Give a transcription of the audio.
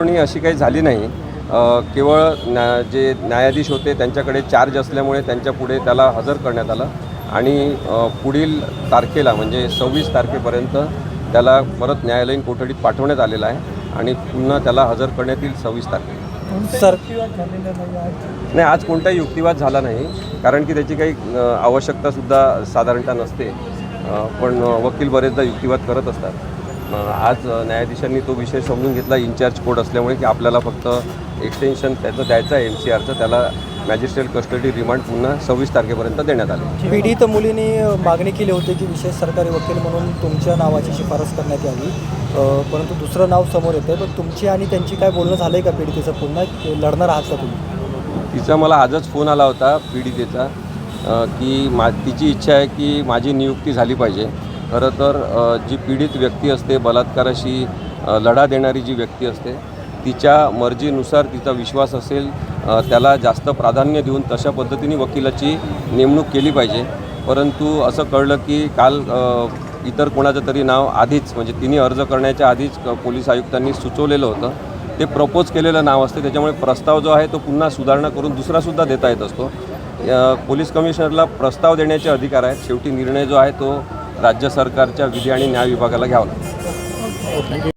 अशी काही झाली नाही. केवळ न्या जे न्यायाधीश होते त्यांच्याकडे चार्ज असल्यामुळे त्यांच्या पुढे त्याला हजर करण्यात आलं आणि पुढील तारखेला म्हणजे सव्वीस तारखेपर्यंत त्याला परत न्यायालयीन कोठडीत पाठवण्यात आलेलं आहे आणि पुन्हा त्याला हजर करण्यात येईल सव्वीस तारखेला सर नाही आज कोणताही युक्तिवाद झाला नाही कारण की त्याची काही आवश्यकतासुद्धा साधारणतः नसते. पण वकील बरेचदा युक्तिवाद करत असतात. आज न्यायाधीशांनी तो विषय समजून घेतला. इन्चार्ज कोर्ट असल्यामुळे की आपल्याला फक्त एक्सटेन्शन त्याचं द्यायचं आहे एम सी आरचं त्याला मॅजिस्ट्रेट कस्टडी रिमांड पुन्हा सव्वीस तारखेपर्यंत देण्यात आले. पीडित मुलीने मागणी केली होती की विशेष सरकारी वकील म्हणून तुमच्या नावाची शिफारस करण्यात यावी. परंतु दुसरं नाव समोर येतं पण तुमची आणि त्यांची काय बोलणं झालं आहे का पीडितेचं पुन्हा? लढणार आहात का तुम्ही? तिचा मला आजच फोन आला होता पीडितेचा की मा तिची इच्छा आहे की माझी नियुक्ती झाली पाहिजे. खरं तर जी पीडित व्यक्ती असते बलात्काराशी लढा देणारी जी व्यक्ती असते तिच्या मर्जीनुसार तिचा विश्वास असेल त्याला जास्त प्राधान्य देऊन तशा पद्धतीने वकिलाची नेमणूक केली पाहिजे. परंतु असं कळलं की काल इतर कोणाचं तरी नाव आधीच म्हणजे तिने अर्ज करण्याच्या आधीच पोलीस आयुक्तांनी सुचवलेलं होतं. ते प्रपोज केलेलं नाव असते त्याच्यामुळे प्रस्ताव जो आहे तो पुन्हा सुधारणा करून दुसरासुद्धा देता येत असतो. पोलीस कमिशनरला प्रस्ताव देण्याचे अधिकार आहेत. शेवटी निर्णय जो आहे तो राज्य सरकारच्या विधी आणि न्याय विभागाला घ्यावं लागतं.